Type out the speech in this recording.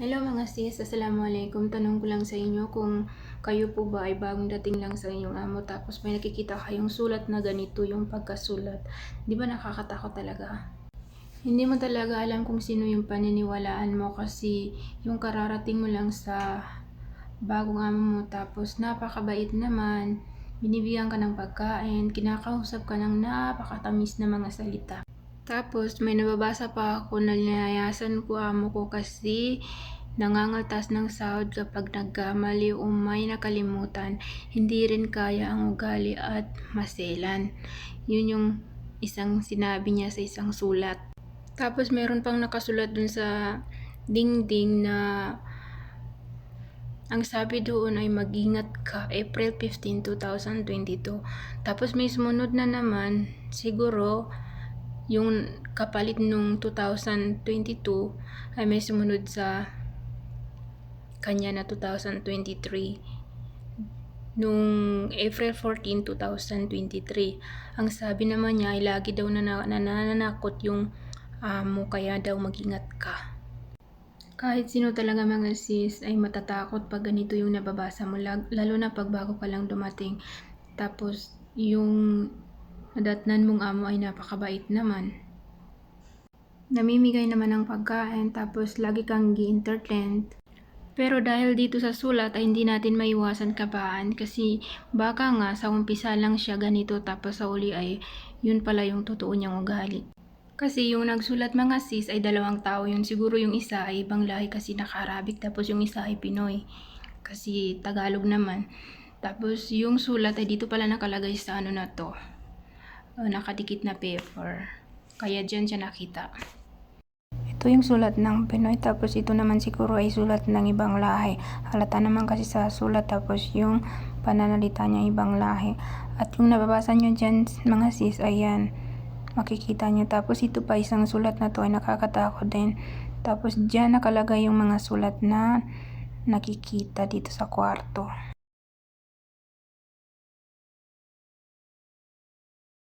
Hello mga sis, Assalamualaikum. Tanong ko lang sa inyo kung kayo po ba ay bagong dating lang sa inyong amo tapos may nakikita kayong sulat na ganito yung pagkasulat. Di ba nakakatakot talaga? Hindi mo talaga alam kung sino yung paniniwalaan mo kasi yung kararating mo lang sa bagong amo mo tapos napakabait naman, binibigyan ka ng pagkain, kinakausap ka ng napakatamis na mga salita. Tapos may nababasa pa ako na linayasan ko amo ko kasi nangangaltas ng sahod kapag nagkamali o may nakalimutan. Hindi rin kaya ang ugali at maselan. Yun yung isang sinabi niya sa isang sulat. Tapos meron pang nakasulat dun sa dingding na ang sabi doon ay mag-ingat ka April 15, 2022. Tapos may sumunod na naman, siguro yung kapalit nung 2022 ay may sumunod sa kanya na 2023 nung April 14, 2023. Ang sabi naman niya ay lagi daw na nananakot yung amo kaya daw mag-ingat ka. Kahit sino talaga mga sis ay matatakot pag ganito yung nababasa mo lalo na pag bago ka lang dumating. Tapos yung nadatnan mong amo ay napakabait naman. Namimigay naman ng pagkain tapos lagi kang gi-entertain. Pero dahil dito sa sulat ay hindi natin maiwasan kabaan kasi baka nga sa umpisa lang siya ganito tapos sa uli ay yun pala yung totoo niyang ugali. Kasi yung nagsulat mga sis ay dalawang tao yun. Siguro yung isa ay ibang lahi kasi naka-Arabic tapos yung isa ay Pinoy. Kasi Tagalog naman. Tapos yung sulat ay dito pala nakalagay sa ano na to. Uh, nakadikit na paper. Kaya dyan siya nakita. Ito yung sulat ng Pinoy tapos ito naman siguro ay sulat ng ibang lahi. Halata naman kasi sa sulat tapos yung pananalita niya ibang lahi. At yung nababasa nyo dyan mga sis, ayan, makikita nyo. Tapos ito pa isang sulat na to ay nakakatakot din. Tapos dyan nakalagay yung mga sulat na nakikita dito sa kwarto.